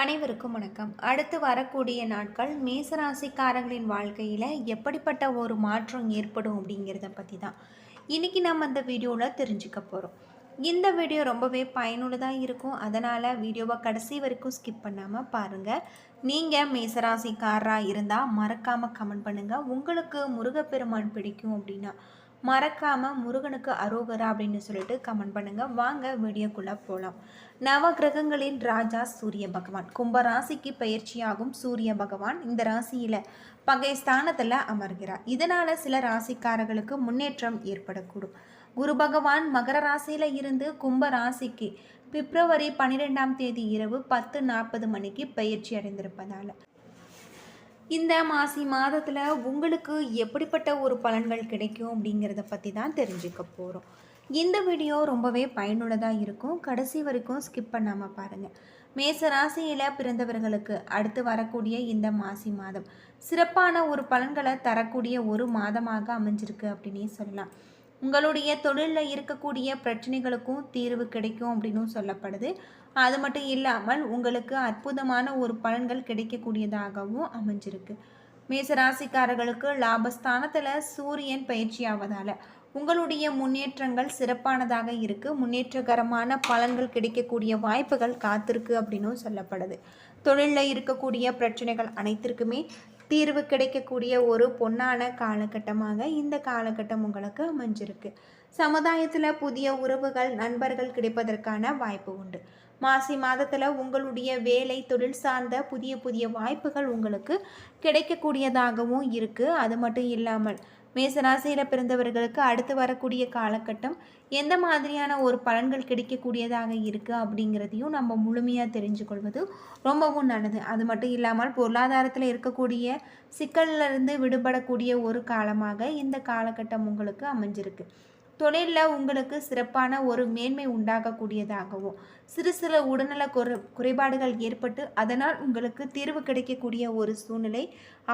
அனைவருக்கும் வணக்கம். அடுத்து வரக்கூடிய நாட்கள் மேசராசிக்காரர்களின் வாழ்க்கையில் எப்படிப்பட்ட ஒரு மாற்றம் ஏற்படும் அப்படிங்கிறத பற்றி தான் இன்றைக்கி நம்ம அந்த வீடியோவில் தெரிஞ்சுக்க போகிறோம் இந்த வீடியோ ரொம்பவே பயனுள்ளதாக இருக்கும். அதனால் வீடியோவை கடைசி வரைக்கும் ஸ்கிப் பண்ணாமல் பாருங்கள் நீங்கள் மேசராசிக்காரராக இருந்தால் மறக்காமல் கமெண்ட் பண்ணுங்கள் உங்களுக்கு முருகப்பெருமான் பிடிக்கும் அப்படின்னா மறக்காமல் முருகனுக்கு அரோகரா அப்படின்னு சொல்லிட்டு கமெண்ட் பண்ணுங்கள் வாங்க வீடியோக்குள்ளே போகலாம் நவ கிரகங்களின் ராஜா சூரிய பகவான். கும்ப ராசிக்கு பயிற்சியாகும் சூரிய பகவான் இந்த ராசியில் பகை ஸ்தானத்தில் அமர்கிறார். இதனால் சில ராசிக்காரர்களுக்கு முன்னேற்றம் ஏற்படக்கூடும். குரு பகவான் மகர ராசியில் இருந்து கும்ப ராசிக்கு பிப்ரவரி பன்னிரெண்டாம் தேதி இரவு பத்து நாற்பது மணிக்கு பயிற்சி அடைந்திருப்பதால். இந்த மாசி மாதத்தில் உங்களுக்கு எப்படிப்பட்ட ஒரு பலன்கள் கிடைக்கும் அப்படிங்கிறத பற்றி தான் தெரிஞ்சுக்க போகிறோம் இந்த வீடியோ ரொம்பவே பயனுள்ளதாக இருக்கும். கடைசி வரைக்கும் ஸ்கிப் பண்ணாமல் பாருங்கள் மேச ராசியில் பிறந்தவர்களுக்கு அடுத்து வரக்கூடிய இந்த மாசி மாதம் சிறப்பான ஒரு பலன்களை தரக்கூடிய ஒரு மாதமாக அமைஞ்சிருக்கு அப்படின்னே சொல்லலாம். உங்களுடைய தொழிலில் இருக்கக்கூடிய பிரச்சனைகளுக்கும் தீர்வு கிடைக்கும் அப்படின்னும் சொல்லப்படுது. அது மட்டும் இல்லாமல் உங்களுக்கு அற்புதமான ஒரு பலன்கள் கிடைக்கக்கூடியதாகவும் அமைஞ்சிருக்கு. மேசராசிக்காரர்களுக்கு லாபஸ்தானத்தில் சூரியன் பயிற்சியாவதால் உங்களுடைய முன்னேற்றங்கள் சிறப்பானதாக இருக்குது முன்னேற்றகரமான பலன்கள் கிடைக்கக்கூடிய வாய்ப்புகள் காத்திருக்கு அப்படின்னும் சொல்லப்படுது. தொழிலில் இருக்கக்கூடிய பிரச்சனைகள் அனைத்திற்குமே தீர்வு கிடைக்கக்கூடிய ஒரு பொன்னான காலகட்டமாக இந்த காலகட்டம் உங்களுக்கு அமைஞ்சிருக்கு. சமுதாயத்தில் புதிய உறவுகள் நண்பர்கள் கிடைப்பதற்கான வாய்ப்பு உண்டு. மாசி மாதத்தில் உங்களுடைய வேலை தொழில் சார்ந்த புதிய புதிய வாய்ப்புகள் உங்களுக்கு கிடைக்கக்கூடியதாகவும் இருக்குது அது மட்டும் இல்லாமல் மேசராசியில் பிறந்தவர்களுக்கு அடுத்து வரக்கூடிய காலகட்டம் எந்த மாதிரியான ஒரு பலன்கள் கிடைக்கக்கூடியதாக இருக்குது அப்படிங்கிறதையும் நம்ம முழுமையாக தெரிஞ்சு கொள்வது ரொம்பவும் நல்லது. அது மட்டும் இல்லாமல் பொருளாதாரத்தில் இருக்கக்கூடிய சிக்கலிலிருந்து விடுபடக்கூடிய ஒரு காலமாக இந்த காலகட்டம் உங்களுக்கு அமைஞ்சிருக்கு. தொழிலில் உங்களுக்கு சிறப்பான ஒரு மேன்மை உண்டாகக்கூடியதாகவும் சிறு சிறு உடல்நல குறை குறைபாடுகள் ஏற்பட்டு அதனால் உங்களுக்கு தீர்வு கிடைக்கக்கூடிய ஒரு சூழ்நிலை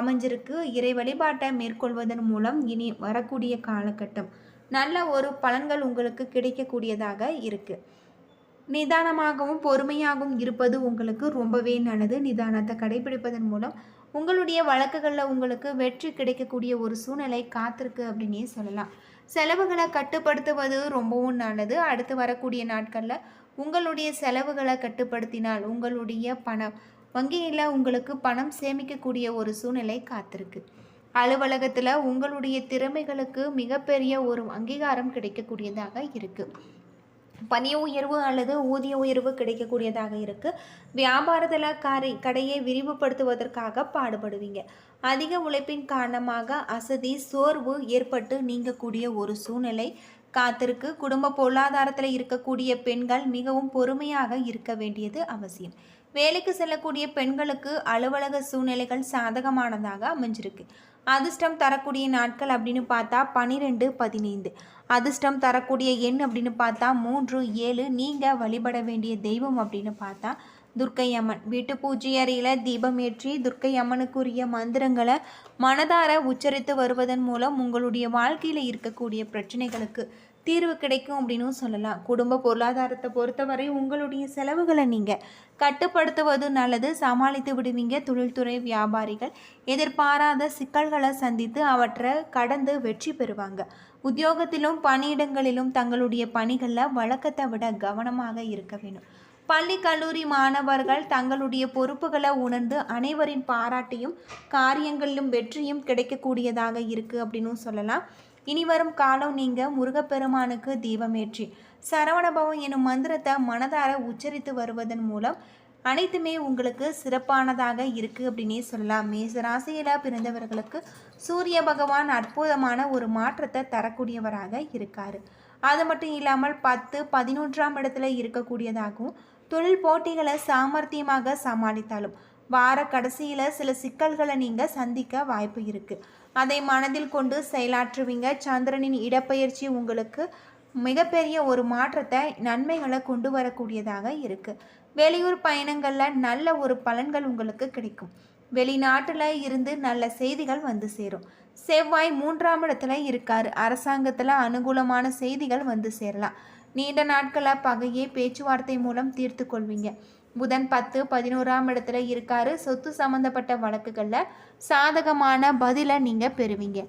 அமைஞ்சிருக்கு. இறை வழிபாட்டை மேற்கொள்வதன் மூலம் இனி வரக்கூடிய காலகட்டம் நல்ல ஒரு பலன்கள் உங்களுக்கு கிடைக்கக்கூடியதாக இருக்குது நிதானமாகவும் பொறுமையாகவும் இருப்பது உங்களுக்கு ரொம்பவே நல்லது. நிதானத்தை கடைபிடிப்பதன் மூலம் உங்களுடைய வழக்குகளில் உங்களுக்கு வெற்றி கிடைக்கக்கூடிய ஒரு சூழ்நிலை காத்திருக்கு அப்படின்னே சொல்லலாம். செலவுகளை கட்டுப்படுத்துவது ரொம்பவும் நல்லது. அடுத்து வரக்கூடிய நாட்களில் உங்களுடைய செலவுகளை கட்டுப்படுத்தினால் உங்களுடைய பணம் வங்கியில் உங்களுக்கு பணம் சேமிக்கக்கூடிய ஒரு சூழ்நிலை காத்திருக்கு. அலுவலகத்தில் உங்களுடைய திறமைகளுக்கு மிகப்பெரிய ஒரு அங்கீகாரம் கிடைக்கக்கூடியதாக இருக்குது பணிய உயர்வு அல்லது ஊதிய உயர்வு கிடைக்கக்கூடியதாக இருக்குது வியாபாரத்தில் காரை கடையை விரிவுபடுத்துவதற்காக பாடுபடுவீங்க. அதிக உழைப்பின் காரணமாக அசதி சோர்வு ஏற்பட்டு நீங்கக்கூடிய ஒரு சூழ்நிலை காத்திருக்கு. குடும்ப பொருளாதாரத்தில் இருக்கக்கூடிய பெண்கள் மிகவும் பொறுமையாக இருக்க வேண்டியது அவசியம். வேலைக்கு செல்லக்கூடிய பெண்களுக்கு அலுவலக சூழ்நிலைகள் சாதகமானதாக அமைஞ்சிருக்கு. அதிர்ஷ்டம் தரக்கூடிய நாட்கள் அப்படின்னு பார்த்தா பன்னிரெண்டு பதினைந்து. அதிர்ஷ்டம் தரக்கூடிய எண் அப்படின்னு பார்த்தா மூன்று ஏழு. நீங்கள் வழிபட வேண்டிய தெய்வம் அப்படின்னு பார்த்தா துர்க்கை அம்மன். வீட்டு பூஜை அறையில் தீபம் ஏற்றி துர்க்கை அம்மனுக்குரிய மந்திரங்களை மனதார உச்சரித்து வருவதன் மூலம் உங்களுடைய வாழ்க்கையில் இருக்கக்கூடிய பிரச்சனைகளுக்கு தீர்வு கிடைக்கும் அப்படின்னு சொல்லலாம். குடும்ப பொருளாதாரத்தை பொறுத்தவரை உங்களுடைய செலவுகளை நீங்கள் கட்டுப்படுத்துவது நல்லது. சமாளித்து விடுவீங்க. தொழில்துறை வியாபாரிகள் எதிர்பாராத சிக்கல்களை சந்தித்து அவற்றை கடந்து வெற்றி பெறுவாங்க. உத்தியோகத்திலும் பணியிடங்களிலும் தங்களுடைய பணிகளில் வழக்கத்தை விட கவனமாக இருக்க வேணும் பள்ளி கல்லூரி மாணவர்கள் தங்களுடைய பொறுப்புகளை உணர்ந்து அனைவரின் பாராட்டையும் காரியங்களிலும் வெற்றியும் கிடைக்கக்கூடியதாக இருக்குது அப்படின்னு சொல்லலாம். இனி வரும் காலம் நீங்கள் முருகப்பெருமானுக்கு தீபமேற்றி. சரவணபவம் எனும் மந்திரத்தை மனதார உச்சரித்து வருவதன் மூலம் அனைத்துமே உங்களுக்கு சிறப்பானதாக இருக்குது அப்படின்னே சொல்லலாம். மேசராசியில் பிறந்தவர்களுக்கு சூரிய பகவான் அற்புதமான ஒரு மாற்றத்தை தரக்கூடியவராக இருக்கார். அது மட்டும் இல்லாமல் பத்து பதினொன்றாம் இடத்துல இருக்கக்கூடியதாகவும் தொழில் போட்டிகளை சாமர்த்தியமாக சமாளித்தாலும் வார கடைசியில் சில சிக்கல்களை நீங்கள் சந்திக்க வாய்ப்பு இருக்குது அதை மனதில் கொண்டு செயலாற்றுவீங்க. சந்திரனின் இடப்பெயர்ச்சி உங்களுக்கு மிகப்பெரிய ஒரு மாற்றத்தை நன்மைகளை கொண்டு வரக்கூடியதாக இருக்குது வெளியூர் பயணங்களில் நல்ல ஒரு பலன்கள் உங்களுக்கு கிடைக்கும். வெளிநாட்டில் இருந்து நல்ல செய்திகள் வந்து சேரும். செவ்வாய் மூன்றாம் இடத்துல இருக்கார். அரசாங்கத்தில் அனுகூலமான செய்திகள் வந்து சேரலாம். நீண்ட நாட்களாக பகையே பேச்சுவார்த்தை மூலம் தீர்த்து கொள்வீங்க. புதன் பத்து பதினோராம் இடத்துல இருக்காரு. சொத்து சம்மந்தப்பட்ட வழக்குகளில் சாதகமான பதிலை நீங்கள் பெறுவீங்க.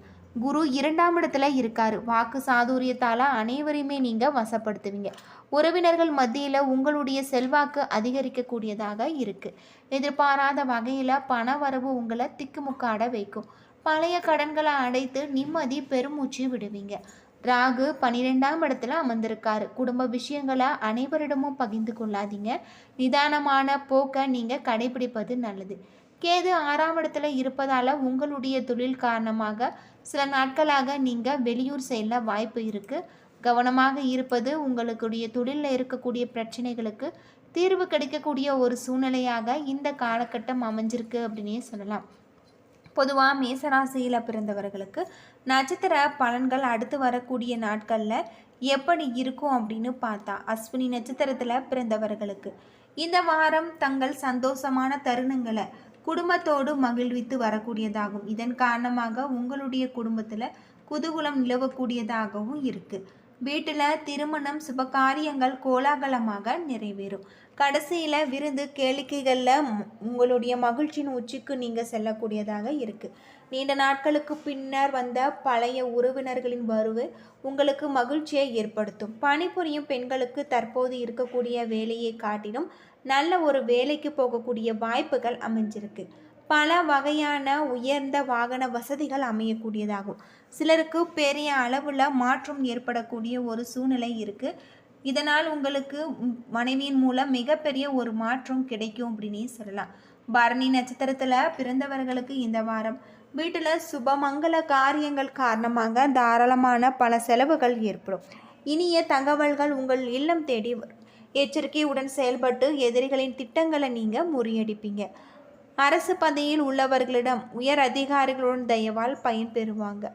குரு இரண்டாம் இடத்துல இருக்காரு. வாக்கு சாதுரியத்தால் அனைவரையுமே நீங்கள் வசப்படுத்துவீங்க. உறவினர்கள் மத்தியில் உங்களுடைய செல்வாக்கு அதிகரிக்கக்கூடியதாக இருக்குது எதிர்பாராத வகையில் பண வரவு உங்களை திக்குமுக்காட வைக்கும். பழைய கடன்களை அடைத்து நிம்மதி பெருமூச்சு விடுவீங்க. ராகு பனிரெண்டாம் இடத்துல அமர்ந்திருக்காரு. குடும்ப விஷயங்களை அனைவரிடமும் பகிர்ந்து கொள்ளாதீங்க. நிதானமான போக்கை நீங்கள் கடைபிடிப்பது நல்லது. கேது ஆறாம் இடத்துல இருப்பதால் உங்களுடைய தொழில் காரணமாக சில நாட்களாக நீங்கள் வெளியூர் செல்ல வாய்ப்பு இருக்குது கவனமாக இருப்பது உங்களுடைய தொழிலில் இருக்கக்கூடிய பிரச்சனைகளுக்கு தீர்வு கிடைக்கக்கூடிய ஒரு சூழ்நிலையாக இந்த காலகட்டம் அமைஞ்சிருக்கு அப்படின்னே சொல்லலாம். பொதுவாக மேசராசியில் பிறந்தவர்களுக்கு நட்சத்திர பலன்கள் அடுத்து வரக்கூடிய நாட்களில் எப்படி இருக்கும் அப்படின்னு பார்த்தா அஸ்வினி நட்சத்திரத்தில் பிறந்தவர்களுக்கு இந்த வாரம் தங்கள் சந்தோஷமான தருணங்களை குடும்பத்தோடு மகிழ்வித்து வரக்கூடியதாகும். இதன் காரணமாக உங்களுடைய குடும்பத்தில் குதூகுலம் நிலவக்கூடியதாகவும் இருக்குது வீட்டில் திருமணம் சுபகாரியங்கள் கோலாகலமாக நிறைவேறும். கடைசியில் விருந்து கேளிக்கைகளில் உங்களுடைய மகிழ்ச்சியின் உச்சிக்கு நீங்கள் செல்லக்கூடியதாக இருக்குது நீண்ட நாட்களுக்கு பின்னர் வந்த பழைய உறவினர்களின் வருவு உங்களுக்கு மகிழ்ச்சியை ஏற்படுத்தும். பணிபுரியும் பெண்களுக்கு தற்போது இருக்கக்கூடிய வேலையை காட்டிலும் நல்ல ஒரு வேலைக்கு போகக்கூடிய வாய்ப்புகள் அமைஞ்சிருக்கு. பல வகையான உயர்ந்த வாகன வசதிகள் அமையக்கூடியதாகும். சிலருக்கு பெரிய அளவில் மாற்றம் ஏற்படக்கூடிய ஒரு சூழ்நிலை இருக்குது இதனால் உங்களுக்கு மனைவியின் மூலம் மிகப்பெரிய ஒரு மாற்றம் கிடைக்கும் அப்படின்னே சொல்லலாம். பரணி நட்சத்திரத்தில் பிறந்தவர்களுக்கு இந்த வாரம் வீட்டில் சுபமங்கல காரியங்கள் காரணமாக தாராளமான பல செலவுகள் ஏற்படும். இனிய தகவல்கள் உங்கள் இல்லம் தேடி வரும். எச்சரிக்கையுடன் செயல்பட்டு எதிரிகளின் திட்டங்களை நீங்கள் முறியடிப்பீங்க. அரசு பதவியில் உள்ளவர்களிடம் உயர் அதிகாரிகளுடன் தயவால் பயன் பெறுவாங்க.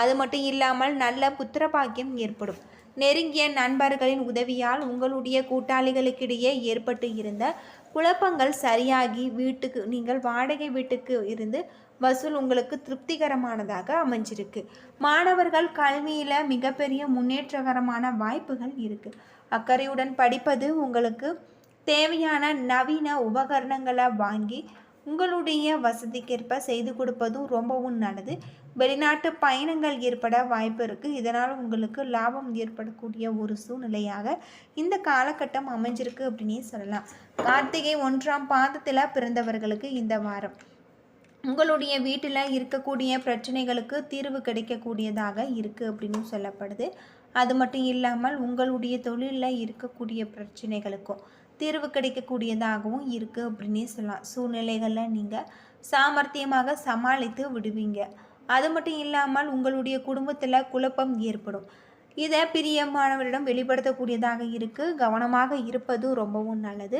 அது மட்டும் இல்லாமல் நல்ல புத்திரபாக்கியம் ஏற்படும். நெருங்கிய நண்பர்களின் உதவியால் உங்களுடைய கூட்டாளிகளுக்கிடையே ஏற்பட்டு இருந்த குழப்பங்கள் சரியாகி வீட்டுக்கு நீங்கள் வாடகை வீட்டுக்கு இருந்து வசூல் உங்களுக்கு திருப்திகரமானதாக அமைஞ்சிருக்கு. மாணவர்கள் கல்வியில் மிகப்பெரிய முன்னேற்றகரமான வாய்ப்புகள் இருக்குது அக்கறையுடன் படிப்பது உங்களுக்கு தேவையான நவீன உபகரணங்களை வாங்கி உங்களுடைய வசதிக்கேற்ப செய்து கொடுப்பதும் ரொம்பவும் நல்லது. வெளிநாட்டு பயணங்கள் ஏற்பட வாய்ப்பு இருக்குது இதனால் உங்களுக்கு லாபம் ஏற்படக்கூடிய ஒரு சூழ்நிலையாக இந்த காலகட்டம் அமைஞ்சிருக்கு அப்படின்னே சொல்லலாம். கார்த்திகை ஒன்றாம் பாதத்தில் பிறந்தவர்களுக்கு இந்த வாரம். உங்களுடைய வீட்டில் இருக்கக்கூடிய பிரச்சனைகளுக்கு தீர்வு கிடைக்கக்கூடியதாக இருக்குது அப்படின்னு சொல்லப்படுது. அது மட்டும் இல்லாமல் உங்களுடைய தொழிலில் இருக்கக்கூடிய பிரச்சனைகளுக்கும். தீர்வு கிடைக்கக்கூடியதாகவும் இருக்குது அப்படின்னே சொல்லலாம். சூழ்நிலைகளில் நீங்கள் சாமர்த்தியமாக சமாளித்து விடுவீங்க. அது மட்டும் இல்லாமல் உங்களுடைய குடும்பத்தில் குழப்பம் ஏற்படும். இதை பிரியமானவரிடம் வெளிப்படுத்தக்கூடியதாக இருக்குது கவனமாக இருப்பது ரொம்பவும் நல்லது.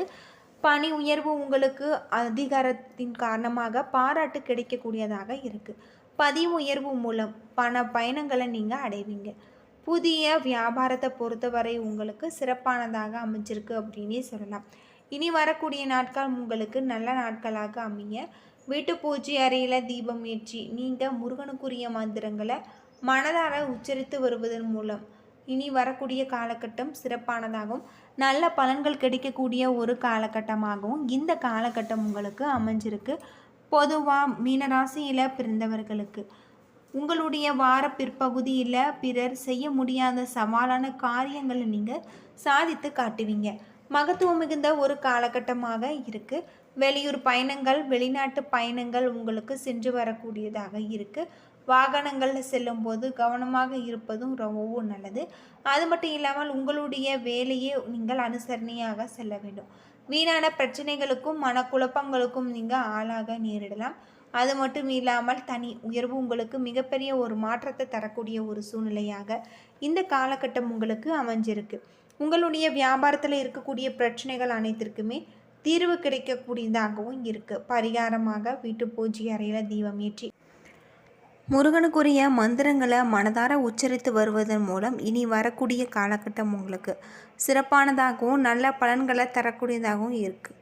பணி உயர்வு உங்களுக்கு அதிகாரத்தின் காரணமாக பாராட்டு கிடைக்கக்கூடியதாக இருக்குது பதிவு உயர்வு மூலம் பண பயணங்களை நீங்கள் அடைவீங்க. புதிய வியாபாரத்தை பொறுத்தவரை உங்களுக்கு சிறப்பானதாக அமைஞ்சிருக்கு அப்படின்னே சொல்லலாம். இனி வரக்கூடிய நாட்கள் உங்களுக்கு நல்ல நாட்களாக அமைய வீட்டு பூஜை அறையில் தீபம் ஏற்றி நீங்கள் முருகனுக்குரிய மந்திரங்களை மனதார உச்சரித்து வருவதன் மூலம் இனி வரக்கூடிய காலகட்டம் சிறப்பானதாகவும் நல்ல பலன்கள் கிடைக்கக்கூடிய ஒரு காலகட்டமாகவும் இந்த காலகட்டம் உங்களுக்கு அமைஞ்சிருக்கு. பொதுவாக மீனராசியில் பிறந்தவர்களுக்கு உங்களுடைய வார பிற்பகுதியில் பிறர் செய்ய முடியாத சவாலான காரியங்களை நீங்கள் சாதித்து காட்டுவீங்க. மகத்துவம் மிகுந்த ஒரு காலகட்டமாக இருக்குது வெளியூர் பயணங்கள் வெளிநாட்டு பயணங்கள் உங்களுக்கு சென்று வரக்கூடியதாக இருக்குது வாகனங்களில் செல்லும்போது கவனமாக இருப்பதும் ரொம்பவும் நல்லது. அது மட்டும் இல்லாமல் உங்களுடைய வேலையை நீங்கள் அனுசரணையாக செல்ல வேண்டும். வீணான பிரச்சனைகளுக்கும் மனக்குழப்பங்களுக்கும் நீங்கள் ஆளாக நேரிடலாம். அது மட்டும் இல்லாமல் தனி உயர்வு உங்களுக்கு மிகப்பெரிய ஒரு மாற்றத்தை தரக்கூடிய ஒரு சூழ்நிலையாக இந்த காலகட்டம் உங்களுக்கு அமைஞ்சிருக்கு. உங்களுடைய வியாபாரத்தில் இருக்கக்கூடிய பிரச்சனைகள் அனைத்திற்குமே தீர்வு கிடைக்கக்கூடியதாகவும் இருக்குது பரிகாரமாக வீட்டு பூஜை அறையில் தீபம் ஏற்றி. முருகனுக்குரிய மந்திரங்களை மனதார உச்சரித்து வருவதன் மூலம் இனி வரக்கூடிய காலகட்டம் உங்களுக்கு சிறப்பானதாகவும் நல்ல பலன்களை தரக்கூடியதாகவும் இருக்குது